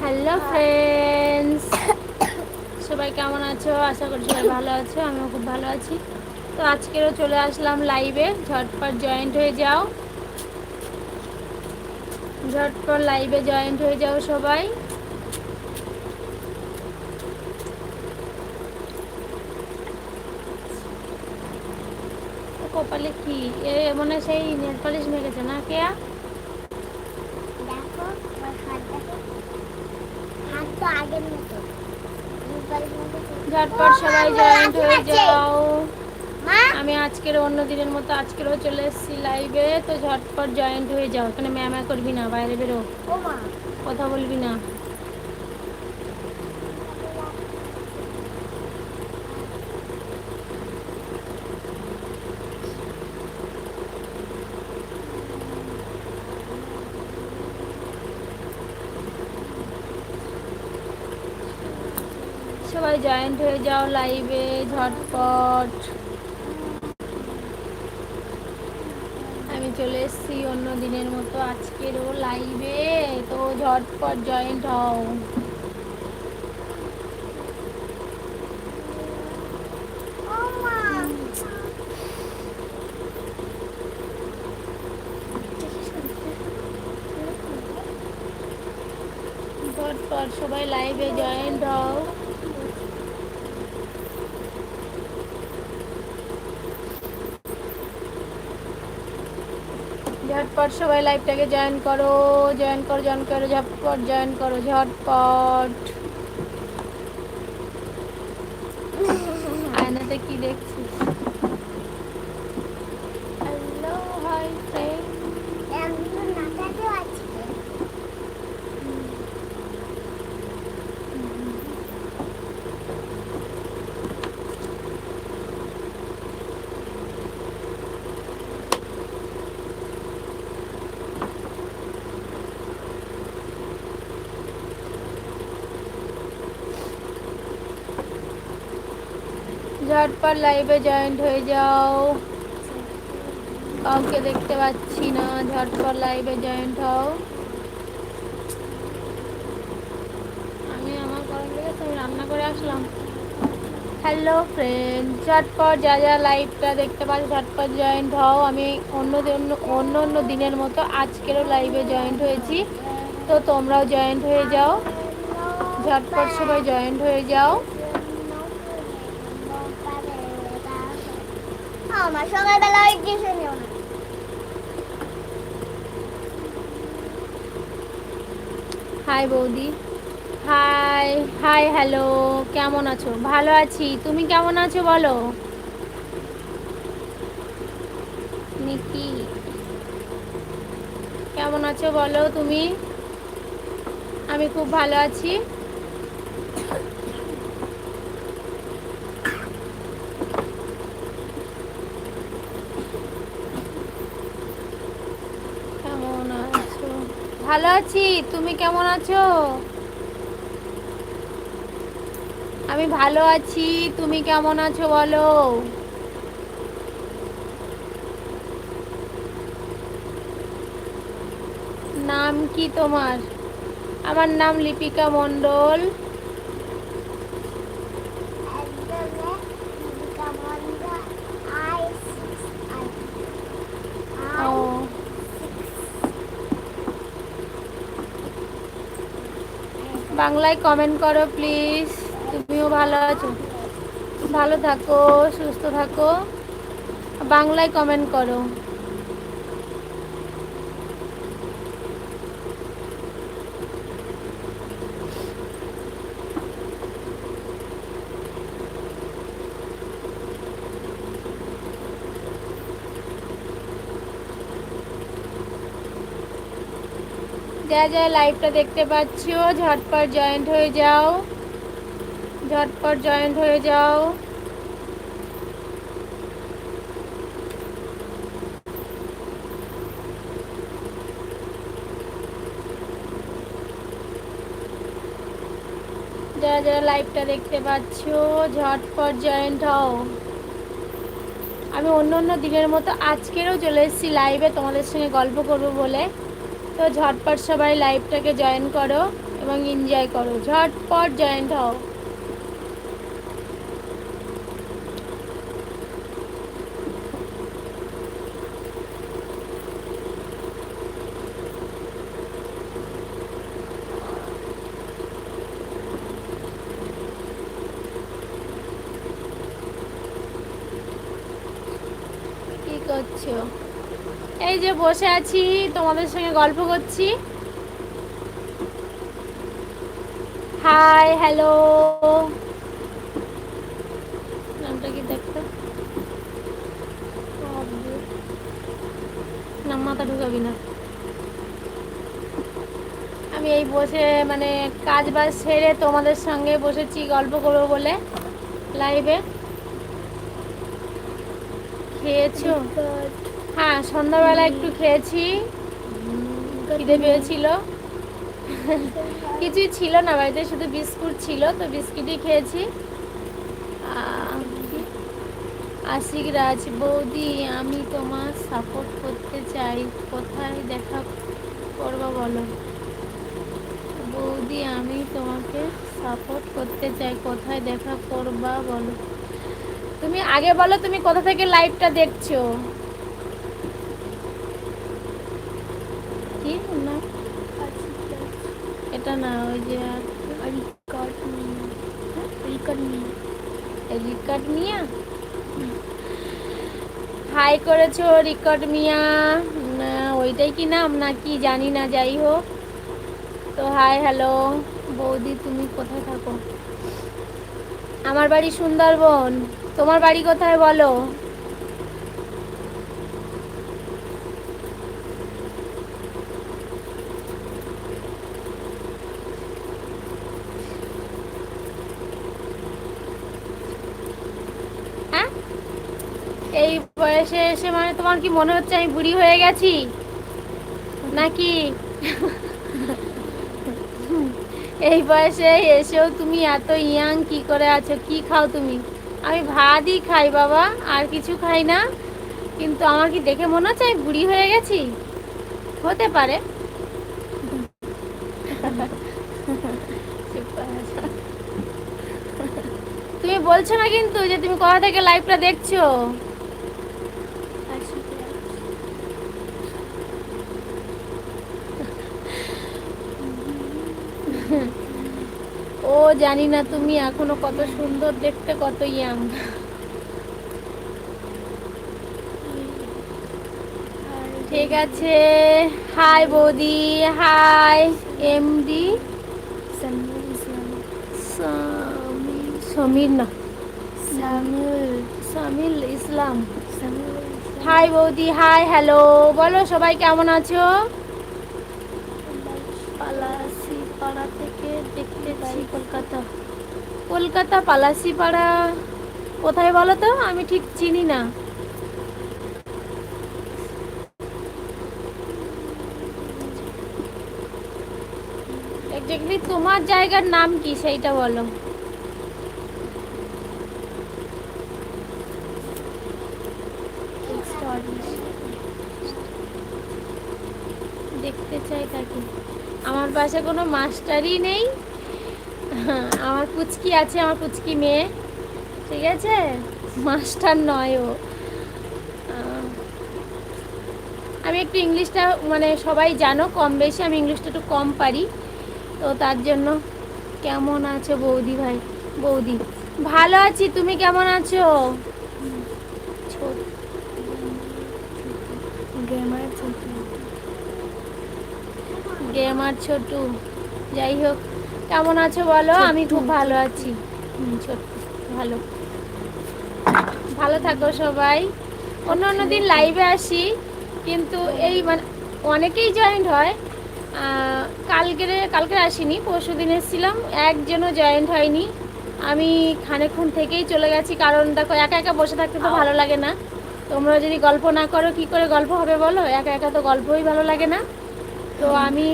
Hello friends সবাই কেমন আছো? আশা করি সবাই ভালো আছো, আমিও খুব ভালো আছি। তো আজকেরও চলে আসলাম লাইভে ঝটপট জয়েন্ট হয়ে যাও। ঝটপট লাইভে জয়েন্ট হয়ে যাও সবাই। কপালে কি? এ মনে সেই নেল পালিশ মেরেছে না, কেয়া দেখো আমার হাতটাকে হাত তো আগের মতো মোবাইলের মধ্যে তো- ঝটপট সবাই জয়েন্ট হয়ে যাও। আমি আজকের অন্য দিনের মতো আজকেরও চলে এসেছি লাইভে তো ঝটপট জয়েন্ট হয়ে যাও। এখানে ম্যামা করবি না বাইরে বেরো। কথা বলবি না। সবাই জয়েন্ট হয়ে যাও লাইভে ঝটপট। আমি চলে এসেছি অন্য দিনের মতো আজকেরও লাইভে তো ঝটপট জয়েন্ট হও। ঝটপট সবাই লাইভে জয়েন্ট হও। ঝটপট সবাই লাইভটাকে জয়েন করো জয়েন করো জয়েন করো ঝটপট জয়েন করো ঝটপট আয়নাতে কি দেখছিস হ্যালো হাই ফ্রেন্ড এমন নাটাতেও আছে ঝটপট লাইভে জয়েন্ট হয়ে যাও। কাউকে দেখতে পাচ্ছি না ঝটপট লাইভে জয়েন্ট হও। আমি আমার লেগেছে আমি রান্না করে আসলাম। হ্যালো ফ্রেন্ড ঝটপট যা যা লাইভটা দেখতে পাচ্ছ ঝটপট জয়েন্ট হও। আমি অন্য অন্য অন্য দিনের মতো আজকেরও লাইভে জয়েন্ট হয়েছি। তো তোমরাও জয়েন্ট হয়ে যাও। ঝটপট সবাই জয়েন্ট হয়ে যাও। হাই বৌদি। হাই হাই হ্যালো কেমন আছো? ভালো আছি। তুমি কেমন আছো, বলো? নিকি কেমন আছো, বলো তুমি? আমি খুব ভালো আছি কেমন আছো ভালো আছি, তুমি কেমন আছো? আমি ভালো আছি, তুমি কেমন আছো বলো? নাম কি তোমার? আমার নাম লিপিকা মণ্ডল একদমে জীবিকা বন্ধ আই সিক্স আই ও বাংলায় কমেন্ট করো প্লিজ তুমিও ভালো আছো? ভালো থাকো সুস্থ থাকো। বাংলায় কমেন্ট করো। যা যা লাইভটা দেখতে পাচ্ছ। ঝটপট জয়েন্ট হয়ে যাও। ঝটপট জয়েন্ট হয়ে যাও। যারা যারা লাইভটা দেখতে পাচ্ছ, ঝটপট জয়েন্ট হও। আমি অন্য অন্য দিনের মতো আজকেরও চলে এসেছি লাইভে তোমাদের সঙ্গে গল্প করব বলে। তো ঝটপট সবাই লাইভটাকে জয়েন করো এবং এনজয় করো। ঝটপট জয়েন্ট হও কি করছ এই যে বসে আছি, তোমাদের সঙ্গে গল্প করছি। হাই হ্যালো নামটা কি দেখতো? নাম মাথা ঢুকাবি না। আমি এই বসে মানে কাজ বাজ সেরে তোমাদের সঙ্গে বসেছি, গল্প করব বলে লাইভে খেয়েছো? হ্যাঁ সন্ধ্যাবেলা একটু খেয়েছি। খিদে পেয়েছিল। কিছুই ছিল না বাড়িতে, শুধু বিস্কুট ছিল, তো বিস্কুটই খেয়েছি। আশিক রাজ বৌদি, আমি তোমার সাপোর্ট করতে চাই। কোথায় দেখা করব বলো? বৌদি, আমি তোমাকে সাপোর্ট করতে চাই। কোথায় দেখা করবা বলো? তুমি আগে বলো তুমি কোথা থেকে লাইভটা দেখছ? কি না এটা না, ওই যে রিকার্ড মিয়া? হাই করেছ রিকার্ড মিয়া। ওইটাই কি নাম না কি জানি না, যাই হোক। তো হাই, হ্যালো। বৌদি, তুমি কোথায় থাকো? আমার বাড়ি সুন্দরবন। তোমার বাড়ি কোথায় বলো হ্যাঁ এই বয়সে এসে মানে তোমার কি মনে হচ্ছে আমি বুড়ি হয়ে গেছি? নাকি? এই বয়সে এসেও তুমি এত ইয়াং, কি করে আছো, কি খাও তুমি? আমি ভাতই খাই বাবা, আর কিছু খাই না। কিন্তু আমার কি দেখে মনে হচ্ছে আমি বুড়ি হয়ে গেছি? হতে পারে। তুমি বলছো না কিন্তু যে তুমি কোথা থেকে লাইভটা দেখছ ও জানি না তুমি এখনও কত সুন্দর দেখতে কত ইয়াং ঠিক আছে। হাই বৌদি। হাই এমডি সমীর না। সামিল ইসলাম। হাই বৌদি। হাই হ্যালো বলো সবাই কেমন আছো? থেকে দেখতেছি কলকাতা। কলকাতা পালাসি পাড়া কোথায় বলো তো? আমি ঠিক চিনি না। তোমার জায়গার নাম কি সেইটা বলো। দেখতে চাই তাকে। আমার পাশে কোনো মাস্টারই নেই। আমার পুচকি আছে, আমার পুচকি মেয়ে। ঠিক আছে? মাস্টার নয় ও। আমি একটু ইংলিশটা মানে সবাই জানো কম বেশি, আমি ইংলিশটা একটু কম পারি। তো তার জন্য কেমন আছো বৌদি ভাই? বৌদি, ভালো আছি, তুমি কেমন আছো ছোট গেমার ছোটু। যাই হোক কেমন আছো বলো? আমি খুব ভালো আছি। ভালো। ভালো থাকো সবাই। অন্য অন্য দিন লাইভে আসি কিন্তু এই মানে অনেকেই জয়েন্ট হয়। কালকেরে কালকে আসিনি পরশু দিন এসেছিলাম একজনও জয়েন্ট হয়নি। আমি খানিকক্ষণ থেকেই চলে গেছি কারণ দেখো একা একা বসে থাকতে তো ভালো লাগে না। তোমরা যদি গল্প না করো কি করে গল্প হবে বলো? একা একা তো গল্পই ভালো লাগে না। তো আমি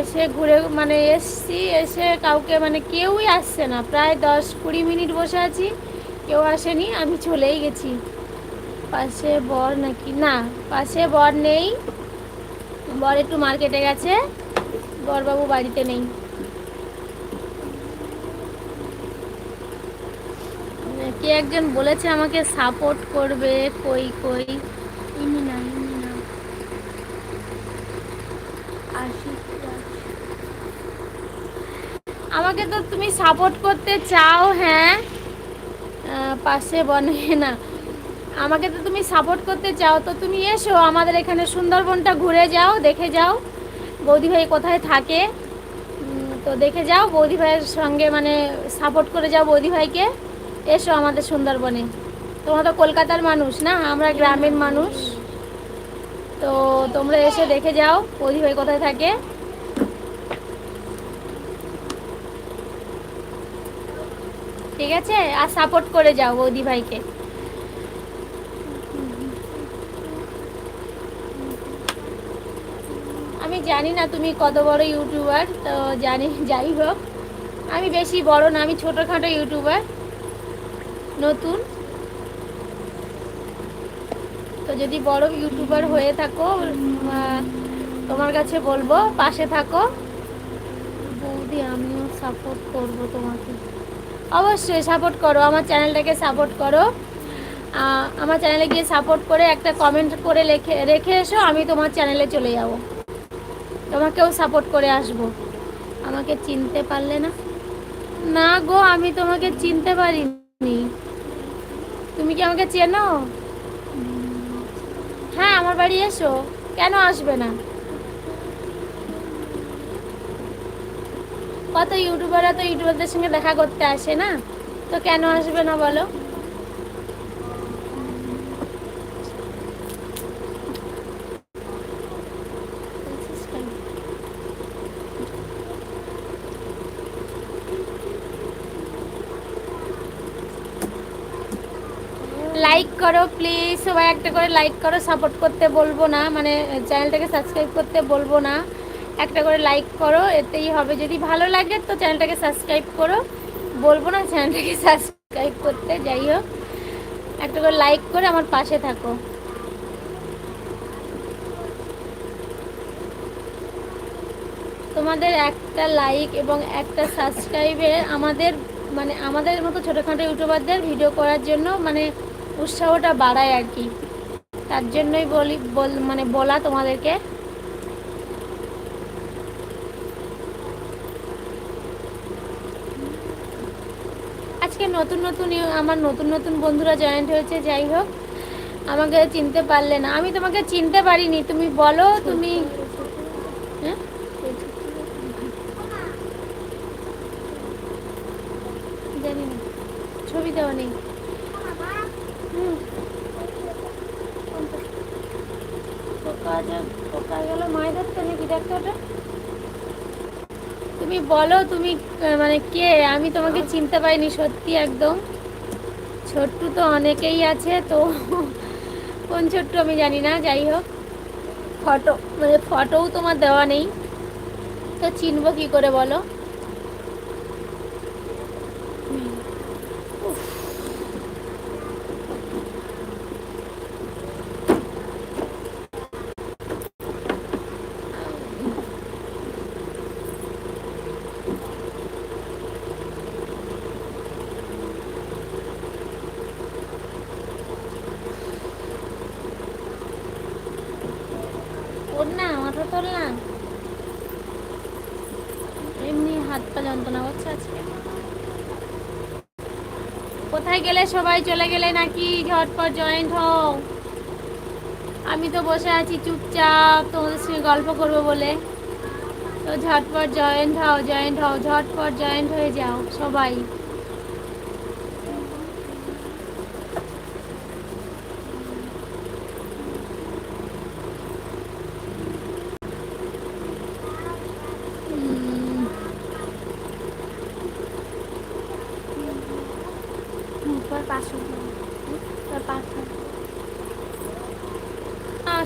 এসে ঘুরে মানে এসছি, এসে কাউকে মানে কেউই আসছে না। প্রায় দশ কুড়ি মিনিট বসে আছি, কেউ আসেনি, আমি চলেই গেছি। পাশে বর নাকি, না, পাশে বর নেই। বর একটু মার্কেটে গেছে, বরবাবু বাড়িতে নেই। কে একজন বলেছে আমাকে সাপোর্ট করবে, কই কই? ইনি না ইনি না আশিক রাজ। আমাকে তো তুমি সাপোর্ট করতে চাও হ্যাঁ? পাশে বনে না। আমাকে তো তুমি সাপোর্ট করতে চাও, তো তুমি এসো আমাদের এখানে সুন্দরবনটা ঘুরে যাও, দেখে যাও। বৌদি ভাই কোথায় থাকে? তো দেখে যাও, বৌদি ভাইয়ের সঙ্গে মানে সাপোর্ট করে যাও বৌদি ভাইকে। এসো আমাদের সুন্দরবনে। তোমরা তো কলকাতার মানুষ না, আমরা গ্রামের মানুষ। তো তোমরা এসে দেখে যাও বৌদি ভাই কোথায় থাকে। ঠিক আছে? আর সাপোর্ট করে যাও বৌদি ভাইকে। আমি জানি না তুমি কত বড় ইউটিউবার, তো জানি, যাই হোক। আমি বেশি বড় না, আমি ছোটোখাটো ইউটিউবার, নতুন তো যদি বড় ইউটিউবার হয়ে থাকো তোমার কাছে বলব, পাশে থাকো। বৌদি, আমিও সাপোর্ট করব তোমাকে। অবশ্যই সাপোর্ট করো, আমার চ্যানেলটাকে সাপোর্ট করো। আমার চ্যানেলে গিয়ে সাপোর্ট করে একটা কমেন্ট করে রেখে রেখে এসো, আমি তোমার চ্যানেলে চলে যাব। তোমাকেও সাপোর্ট করে আসব। আমাকে চিনতে পারলে না? না গো, আমি তোমাকে চিনতে পারিনি। তুমি কি আমাকে চেনো? হ্যাঁ আমার বাড়ি এসো। কেন আসবে না? কত ইউটিউবাররা তো ইউটিউবারদের সঙ্গে দেখা করতে আসে না? তো কেন আসবে না বলো লাইক করো প্লিজ সবাই একটা করে লাইক করো সাপোর্ট করতে বলব না মানে চ্যানেলটাকে সাবস্ক্রাইব করতে বলব না, একটা করে লাইক করো, এতেই হবে। যদি ভালো লাগে তো চ্যানেলটাকে সাবস্ক্রাইব করো, বলব না চ্যানেলটাকে সাবস্ক্রাইব করতে, যাই হোক, একটা করে লাইক করে আমার পাশে থাকো। তোমাদের একটা লাইক এবং একটা সাবস্ক্রাইবে আমাদের মানে আমাদের মতো ছোটোখাটো ইউটিউবারদের ভিডিও করার জন্য মানে উৎসাহটা বাড়ায় আর কি। তার জন্যই বলি, বল মানে বলা তোমাদেরকে। আজকে নতুন নতুন আমার নতুন নতুন বন্ধুরা জয়েন্ট হয়েছে, যাই হোক, আমাকে চিনতে পারলে না। আমি তোমাকে চিনতে পারিনি, তুমি বলো, তুমি হ্যাঁ? ছবি দেওয়া নেই। গেল মায়ের ধরতে নাকি দেখতো ওটা তুমি বলো তুমি মানে কে? আমি তোমাকে চিনতে পারিনি সত্যি একদম। ছোট্টু তো অনেকেই আছে তো কোন ছোট্টু আমি জানি না যাই হোক। ফটো মানে ফটোও তোমার দেওয়া নেই। তো চিনবো কি করে বলো? ওর না মাথা তোল না এমনি হাত পা যন্ত্রণা করছে আজকে। কোথায় গেলে সবাই চলে গেলে নাকি ঝটপট জয়েন্ট হও? আমি তো বসে আছি চুপচাপ, তোমাদের সঙ্গে গল্প করব বলে। তো ঝটপট জয়েন্ট হও জয়েন্ট হও, ঝটপট জয়েন্ট হয়ে যাও সবাই।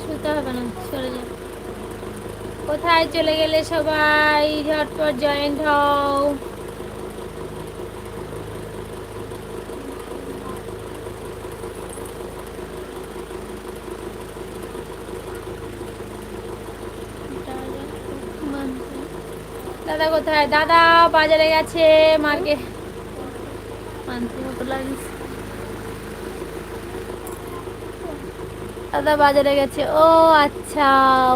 শুনতে হবে না, চলে কোথায় চলে গেলে সবাই? ঝটপট জয়েন্ট হও। দাদা কোথায়? দাদা বাজারে গেছে মার্কেট মানতে লাগিস দাদা বাজারে গেছে। ও আচ্ছা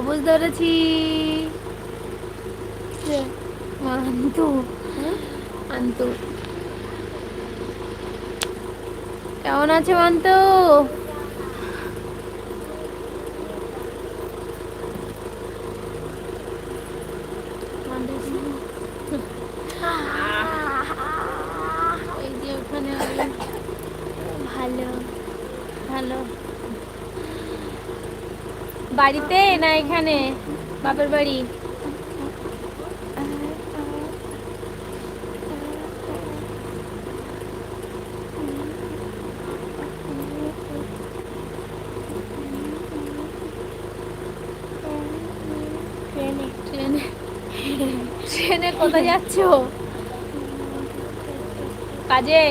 বুঝতে পেরেছি। আন্তু আন্তু কেমন আছে মান্তু এই যে ওখানে ওই ভালো ভালো বাড়িতে না এখানে? বাপের বাড়ি? ট্রেনে। কোথায় যাচ্ছ? কাজে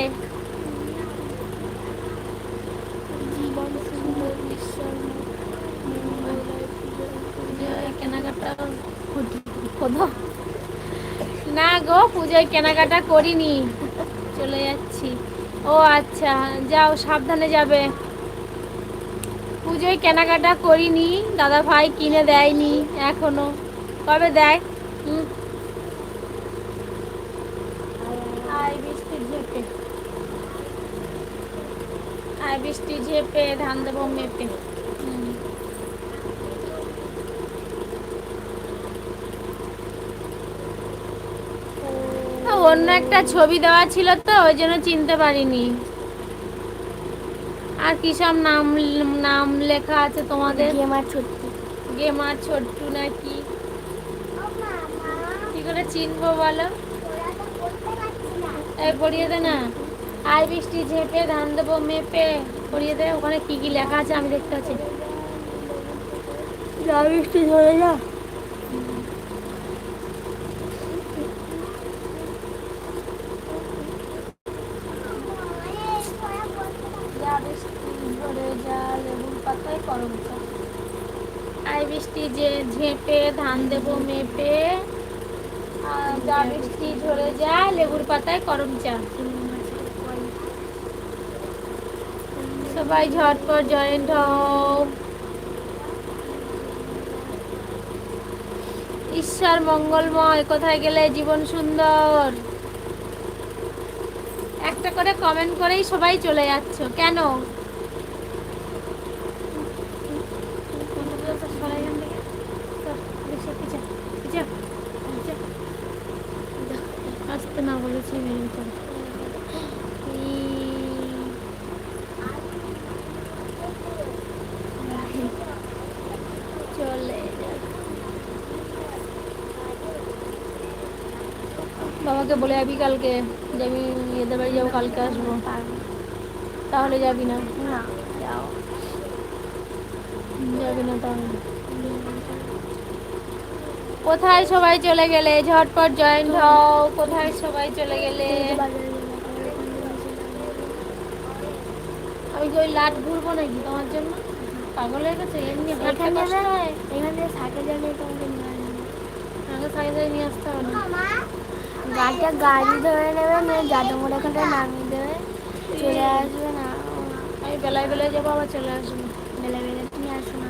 জীবন সুন্দর ঈশ্বর পুজোয় কেনাকাটা কোথাও গো পুজোয় কেনাকাটা করিনি। চলে যাচ্ছি। ও আচ্ছা যাও, সাবধানে যাবে। পুজোয় কেনাকাটা করিনি দাদা ভাই কিনে দেয়নি এখনও। কবে দেয়? বৃষ্টি ঝেপে, ধান দেবো মেপে হুম। ও, অন্য একটা ছবি দেওয়া ছিল তো ওই জন্য চিনতে পারিনি। আর কি সব নাম নাম লেখা আছে তোমাদের? গেমার ছোট্ট। গেমার ছোট্টু নাকি? কি করে চিনবো বলো? এই পড়িয়ে দে না। আই বৃষ্টি ঝেপে ধান দেবো মেপে। পড়িয়ে দে ওখানে কি কি লেখা আছে আমি দেখতে পাচ্ছি। বৃষ্টি ধরে যা যা বৃষ্টি ঝরে যা লেবুর পাতায় করম আই বৃষ্টি যে ঝেপে ধান দেবো মেপে যা বৃষ্টি ঝরে যা লেবুর পাতায় করম চা সবাই ঝটপট জয়েন্ট হও ঈশ্বর মঙ্গলময়, কোথায় গেলে জীবন সুন্দর? একটা করে কমেন্ট করেই সবাই চলে যাচ্ছ। কেন সরাই এখান থেকে। সর, পিছা, পিছা, পিছা, পিছা। আসতে না বলেছি মেনে চল চলে যাক। বাবাকে বলে যাবি কালকে? যে আমি এদের বাড়ি যাব কালকে আসব। তাহলে যাবি না? যাবি না তাহলে? কোথায় সবাই চলে গেলে? ঝটপট জয়েন্ট হও। কোথায় সবাই চলে গেলে? আমি ওই লাট ঘুরবো নাকি তোমার জন্য? পাগল হয়ে? গেছে এমনি এখান তোমাকে সাইকেল নিয়ে আসতে হবে না। গাড়িটা গাড়ি ধরে নেবে না জাদু মোড় নামিয়ে দেবে। চলে আসবে না। আমি বেলায় বেলায় যাব আবার চলে আসব। বেলা বেলা তুমি আসো না।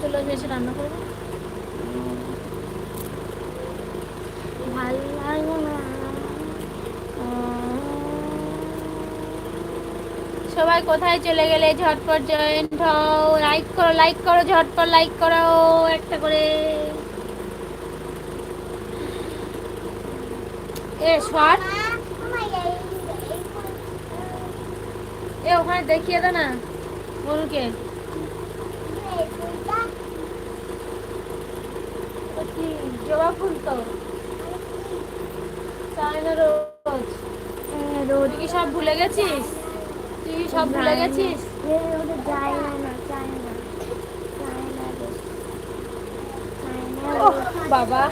চলে আসবে এসে রান্না করব? ভালো লাগবে না। সবাই কোথায় চলে গেলে ঝটপট জয়েন্ট হও। লাইক করো লাইক করো ঝটপট লাইক করো। একটা করে। এ শর্ট এ ওখানে দেখিয়ে দে না মনুকে জবা ফুল তো রোজ। তুই কি সব ভুলে গেছিস? তুই কি সব ভুলে গেছিস? বাবা।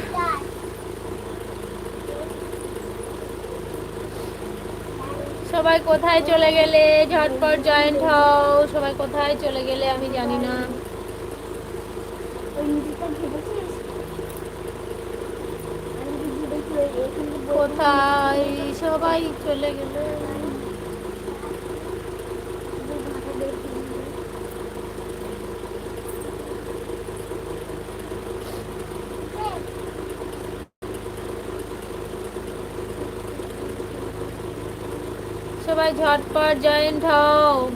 সবাই কোথায় চলে গেলে? ঝটপট জয়েন্ট হও। সবাই কোথায় চলে গেলে আমি জানি না। কোথায় সবাই চলে গেল? সবাই ঝটপট জয়েন্ট হও।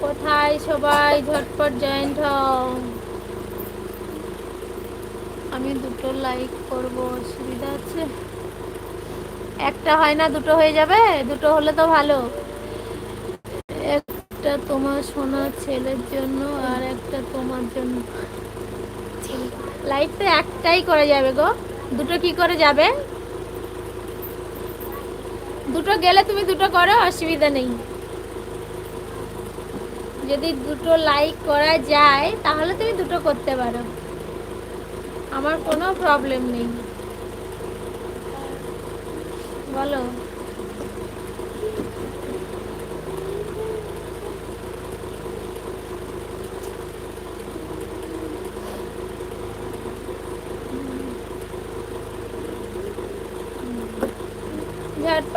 কোথায় সবাই ঝটপট জয়েন্ট হও? আমি দুটো লাইক করব, অসুবিধা আছে। একটা হয় না, দুটো হয়ে যাবে? দুটো হলে তো ভালো। একটা তোমার সোনা ছেলের জন্য আর একটা তোমার জন্য। লাইক তো একটাই করে যাবে গো। দুটো কি করে যাবে? দুটো গেলে তুমি দুটো করো, অসুবিধা নেই। যদি দুটো লাইক করা যায়, তাহলে তুমি দুটো করতে পারো। আমার কোনো প্রবলেম নেই। বলো।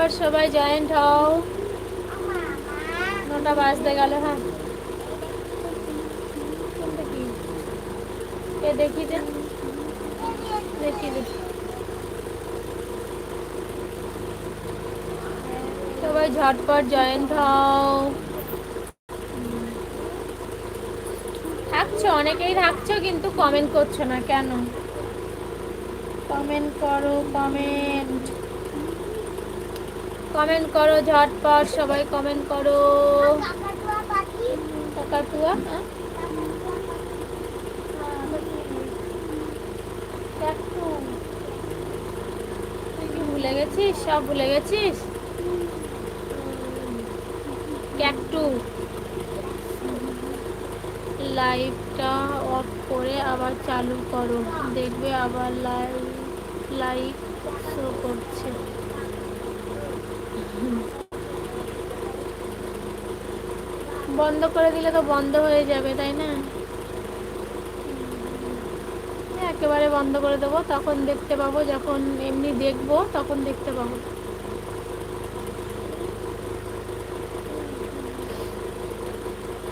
ঝটপট সবাই জয়েন্ট হও। নটা বাজতে গেল হ্যাঁ। এ দেখি দে দেখি সবাই ঝটপট জয়েন্ট হও। থাকছো, অনেকেই থাকছো, কিন্তু কমেন্ট করছ না, কেন? কমেন্ট করো কমেন্ট কমেন্ট করো, ঝটপট সবাই কমেন্ট করো। কাকাতুয়া হ্যাঁ? ভুলে গেছিস? সব ভুলে গেছিস? ক্যাকটু লাইভটা অফ করে আবার চালু করো। দেখবে আবার লাইভ লাইভ শো করছে। বন্ধ করে দিলে তো বন্ধ হয়ে যাবে, তাই না? একেবারে বন্ধ করে দেবো, তখন দেখতে পাবো, যখন এমনি দেখব, তখন দেখতে পাবো।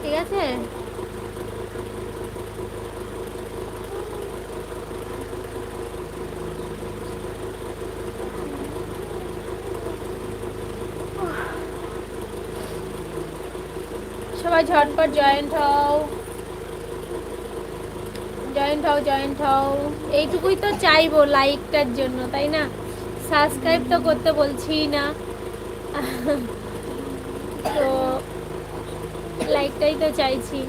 ঠিক আছে সবাই ঝটপট জয়েন্ট হও। জয়েন্ট হও জয়েন্ট হও। এইটুকুই তো চাইব লাইকটার জন্য, তাই না? সাবস্ক্রাইব তো করতে বলছি না। তো লাইকটাই তো চাইছি।